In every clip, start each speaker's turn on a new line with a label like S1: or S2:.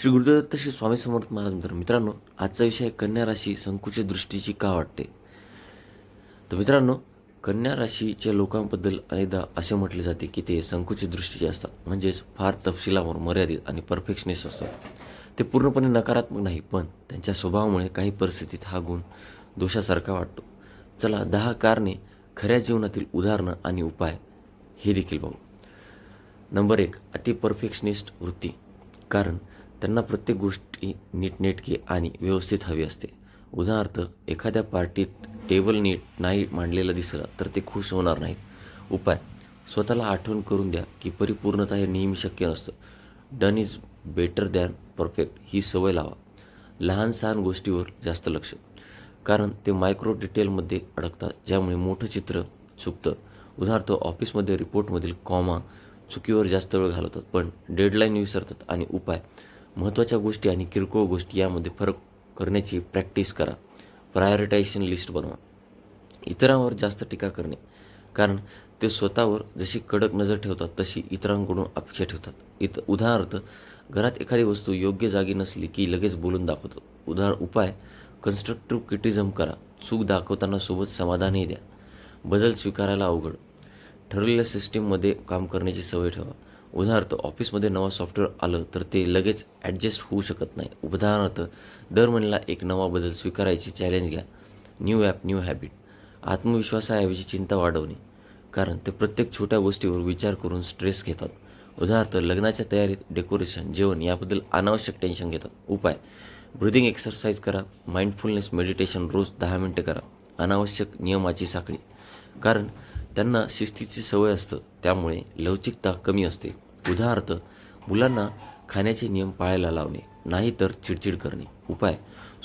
S1: श्री गुरुदत्त श्री स्वामी समर्थ महाराज मित्र मित्रांनो आजचा विषय कन्या राशी संकुचित दृष्टीची का वाटते? तर मित्रांनो कन्या राशीच्या लोकांबद्दल अनेकदा असे म्हटले जाते की ते संकुचित दृष्टीचे असतात. म्हणजेच फार तपशिलावर मर्यादित आणि परफेक्शनिस्ट असतात. ते पूर्णपणे नकारात्मक नाही पण त्यांच्या स्वभावामुळे काही परिस्थितीत हा गुण दोषासारखा वाटतो. चला दहा कारणे खऱ्या जीवनातील उदाहरणं आणि उपाय हे देखील पाहू नंबर एक अति परफेक्शनिस्ट वृत्ती. कारण त्यांना प्रत्येक गोष्टी नीटनेटकी आणि व्यवस्थित हवी असते. उदाहरणार्थ एखाद्या पार्टीत टेबल नीट नाही मांडलेलं दिसलं तर ते खुश होणार नाहीत. उपाय स्वतःला आठवण करून द्या की परिपूर्णता हे नेहमी शक्य नसतं. Done is better than perfect ही सवय लावा. लहान सहान गोष्टीवर जास्त लक्ष. कारण ते मायक्रो डिटेलमध्ये अडकतात ज्यामुळे मोठं चित्र चुकतं. उदाहरणार्थ ऑफिसमध्ये रिपोर्टमधील कॉमा चुकीवर जास्त वेळ घालवतात पण डेडलाईन विसरतात. आणि उपाय महत्त्वाच्या गोष्टी आणि किरकोळ गोष्टी यामध्ये फरक करण्याची प्रॅक्टिस करा. प्रायोरिटायझेशन लिस्ट बनवा. इतरांवर जास्त टीका करणे. कारण ते स्वतःवर जशी कडक नजर ठेवतात तशी इतरांकडून अपेक्षा ठेवतात. इत उदाहरणार्थ घरात एखादी वस्तू योग्य जागी नसली की लगेच बोलून दाखवतो. उदाहरण उपाय कन्स्ट्रक्टिव्ह क्रिटिझम करा. चूक दाखवताना सोबत समाधानही द्या. बदल स्वीकारायला अवघड. ठरलेल्या सिस्टीममध्ये काम करण्याची सवय ठेवा. उदाहरणार्थ ऑफिसमध्ये नवा सॉफ्टवेअर आलं तर ते लगेच ॲडजस्ट होऊ शकत नाही. उदाहरणार्थ दर महिन्याला एक नवा बदल स्वीकारायची चॅलेंज घ्या. न्यू ॲप न्यू हॅबिट आत्मविश्वासाऐवजी चिंता वाढवणे. कारण ते प्रत्येक छोट्या गोष्टीवर विचार करून स्ट्रेस घेतात. उदाहरणार्थ लग्नाच्या तयारीत डेकोरेशन जेवण याबद्दल अनावश्यक टेन्शन घेतात. उपाय. ब्रिदिंग एक्सरसाइज करा. माइंडफुलनेस मेडिटेशन रोज दहा मिनटं करा. अनावश्यक नियमाची साखळी. कारण त्यांना शिस्तीची सवय असतं. त्यामुळे लवचिकता कमी असते. उदाहरणार्थ मुलांना खाण्याचे नियम पाळायला लावणे नाही तर चिडचिड करणे. उपाय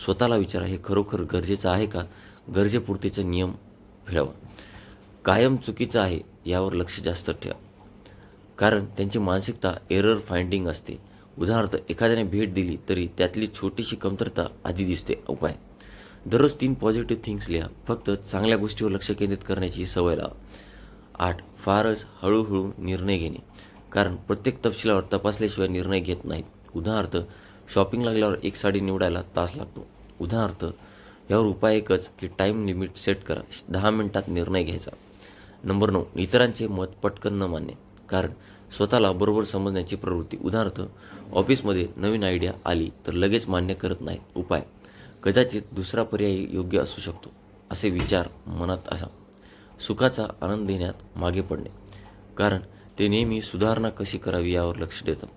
S1: स्वतःला विचारा हे खरोखर गरजेचं आहे का? गरजेपुरतेचा नियम फिरावा कायम चुकीचं आहे यावर लक्ष जास्त ठेवा. कारण त्यांची मानसिकता एरर फाइंडिंग असते. उदाहरणार्थ एखाद्याने भेट दिली तरी त्यातली छोटीशी कमतरता आधी दिसते. उपाय दररोज तीन पॉझिटिव्ह थिंग्स लिहा. फक्त चांगल्या गोष्टीवर लक्ष केंद्रित करण्याची सवय लावा. आठ फारच हळूहळू निर्णय घेणे. कारण प्रत्येक तपशिलावर तपासल्याशिवाय निर्णय घेत नाहीत. उदाहरणार्थ शॉपिंग लागल्यावर एक साडी निवडायला तास लागतो. उदाहरणार्थ यावर उपाय एकच की टाईम लिमिट सेट करा. दहा मिनिटात निर्णय घ्यायचा. नंबर नऊ इतरांचे मत पटकन न मानणे. कारण स्वतःला बरोबर समजण्याची प्रवृत्ती. उदाहरणार्थ ऑफिसमध्ये नवीन आयडिया आली तर लगेच मान्य करत नाहीत. उपाय कदाचित दुसरा पर्याय योग्य असू शकतो असे विचार मनात असा. सुखाचा आनंद देण्यात मागे पडणे. कारण ते नेहमी सुधारणा कशी करावी यावर लक्ष देतात.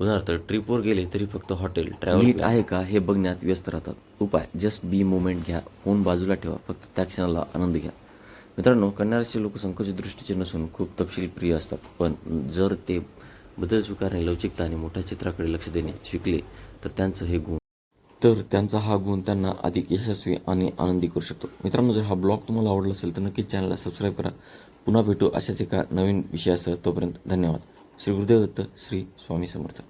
S1: उदाहरणार्थ ट्रिपवर गेले तरी फक्त हॉटेल ट्रॅव्हल नीट आहे का हे बघण्यात व्यस्त राहतात. उपाय जस्ट बी मुवमेंट घ्या. फोन बाजूला ठेवा. फक्त त्या क्षणाला आनंद घ्या. मित्रांनो कन्याराचे लोक संकोचित दृष्टीचे नसून खूप तपशील प्रिय असतात. पण जर ते बदल स्वीकारणे लवचिकता आणि मोठ्या चित्राकडे लक्ष देणे शिकले तर त्यांचं हे गुण तर त्यांचा हा गुण त्यांना अधिक यशस्वी आणि आनंदी करू शकतो. मित्रांनो जर हा ब्लॉग तुम्हाला आवडला असेल तर नक्कीच चॅनलला सबस्क्राईब करा. पुन्हा भेटू अशाच एका नवीन विषयासह. तोपर्यंत धन्यवाद. श्री गुरुदेव दत्त श्री स्वामी समर्थ.